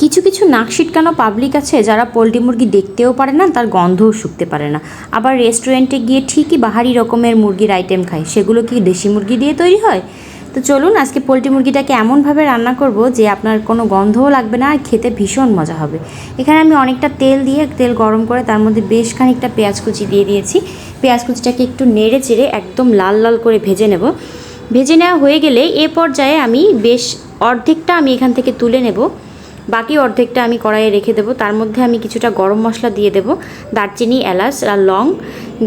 কিছু কিছু নাক সিটকানো পাবলিক আছে যারা পোলট্রি মুরগি দেখতেও পারে না, তার গন্ধও শুকতে পারে না। আবার রেস্টুরেন্টে গিয়ে ঠিকই বাহারি রকমের মুরগির আইটেম খায়। সেগুলো কি দেশি মুরগি দিয়ে তৈরি হয়? তো চলুন আজকে পোলট্রি মুরগিটাকে এমনভাবে রান্না করব যে আপনার কোনো গন্ধও লাগবে না আর খেতে ভীষণ মজা হবে। এখানে আমি অনেকটা তেল দিয়ে তেল গরম করে তার মধ্যে বেশ খানিকটা পেঁয়াজ কুচি দিয়ে দিয়েছি। পেঁয়াজ কুচিটাকে একটু নেড়ে চেড়ে একদম লাল লাল করে ভেজে নেব। ভেজে নেওয়া হয়ে গেলে এ পর্যায়ে আমি বেশ অর্ধেকটা আমি এখান থেকে তুলে নেব। বাকি অর্ধেকটা আমি কড়াইয়ে রেখে দেবো। তার মধ্যে আমি কিছুটা গরম মশলা দিয়ে দেবো। দারচিনি, এলাচ আর লং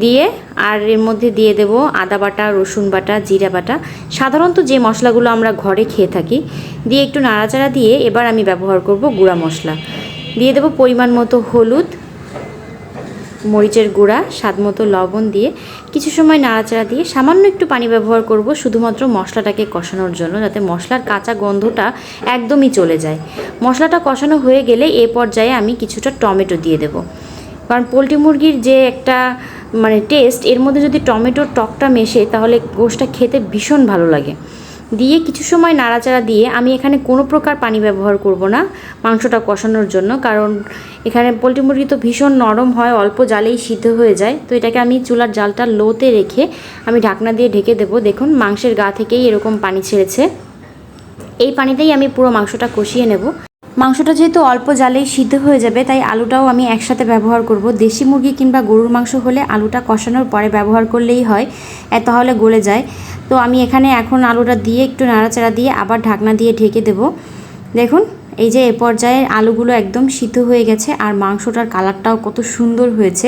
দিয়ে আর এর মধ্যে দিয়ে দেব আদা বাটা, রসুন বাটা, জিরা বাটা। সাধারণত যে মশলাগুলো আমরা ঘরে খেয়ে থাকি, দিয়ে একটু নাড়াচাড়া দিয়ে এবার আমি ব্যবহার করব গুঁড়া মশলা। দিয়ে দেবো পরিমাণ মতো হলুদ মরিচের গুঁড়া, স্বাদ মতো লবণ দিয়ে কিছু সময় নাড়াচাড়া দিয়ে সামান্য একটু পানি ব্যবহার করব, শুধুমাত্র মশলাটাকে কষানোর জন্য, যাতে মশলার কাঁচা গন্ধটা একদমই চলে যায়। মশলাটা কষানো হয়ে গেলে এ পর্যায়ে আমি কিছুটা টমেটো দিয়ে দেব। কারণ পোলট্রি মুরগির যে একটা মানে টেস্ট, এর মধ্যে যদি টমেটোর টকটা মেশে, তাহলে গোশটা খেতে ভীষণ ভালো লাগে। দিয়ে কিছু সময় নাড়াচাড়া দিয়ে আমি এখানে কোনো প্রকার পানি ব্যবহার করব না মাংসটা কষানোর জন্য, কারণ এখানে পোলট্রি মুরগি তো ভীষণ নরম হয়, অল্প জালেই সিদ্ধ হয়ে যায়। তো এটাকে আমি চুলার জালটা লোতে রেখে আমি ঢাকনা দিয়ে ঢেকে দেবো। দেখুন, মাংসের গা থেকেই এরকম পানি ছেড়েছে। এই পানিতেই আমি পুরো মাংসটা কষিয়ে নেব। মাংসটা যেহেতু অল্প জালেই সিদ্ধ হয়ে যাবে, তাই আলুটাও আমি একসাথে ব্যবহার করব। দেশি মুরগি কিংবা গরুর মাংস হলে আলুটা কষানোর পরে ব্যবহার করলেই হয় তাহলে গলে যায়। তো আমি এখানে এখন আলুটা দিয়ে একটু নাড়াচাড়া দিয়ে আবার ঢাকনা দিয়ে ঢেকে দেব। দেখুন, এই যে এ পর্যায়ে আলুগুলো একদম সিদ্ধ হয়ে গেছে, আর মাংসটার কালারটাও কত সুন্দর হয়েছে।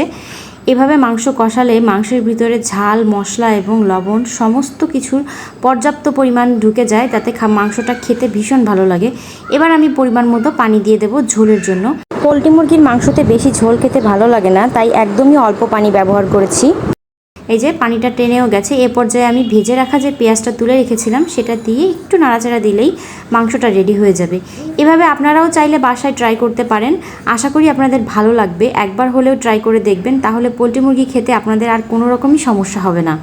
এভাবে মাংস কষালে মাংসের ভিতরে ঝাল, মশলা এবং লবণ সমস্ত কিছুর পর্যাপ্ত পরিমাণ ঢুকে যায়, তাতে মাংসটা খেতে ভীষণ ভালো লাগে। এবার আমি পরিমাণ মতো পানি দিয়ে দেবো ঝোলের জন্য। পোলট্রি মুরগির মাংসতে বেশি ঝোল খেতে ভালো লাগে না, তাই একদমই অল্প পানি ব্যবহার করেছি। এই যে পানিটা টেনেও গেছে, এ পর্যায়ে আমি ভেজে রাখা যে পেঁয়াজটা তুলে রেখেছিলাম, সেটা দিয়ে একটু নাড়াচাড়া দিলেই মাংসটা রেডি হয়ে যাবে। এভাবে আপনারাও চাইলে বাসায় ট্রাই করতে পারেন। আশা করি আপনাদের ভালো লাগবে। একবার হলেও ট্রাই করে দেখবেন, তাহলে পোলট্রি মুরগি খেতে আপনাদের আর কোনো রকমই সমস্যা হবে না।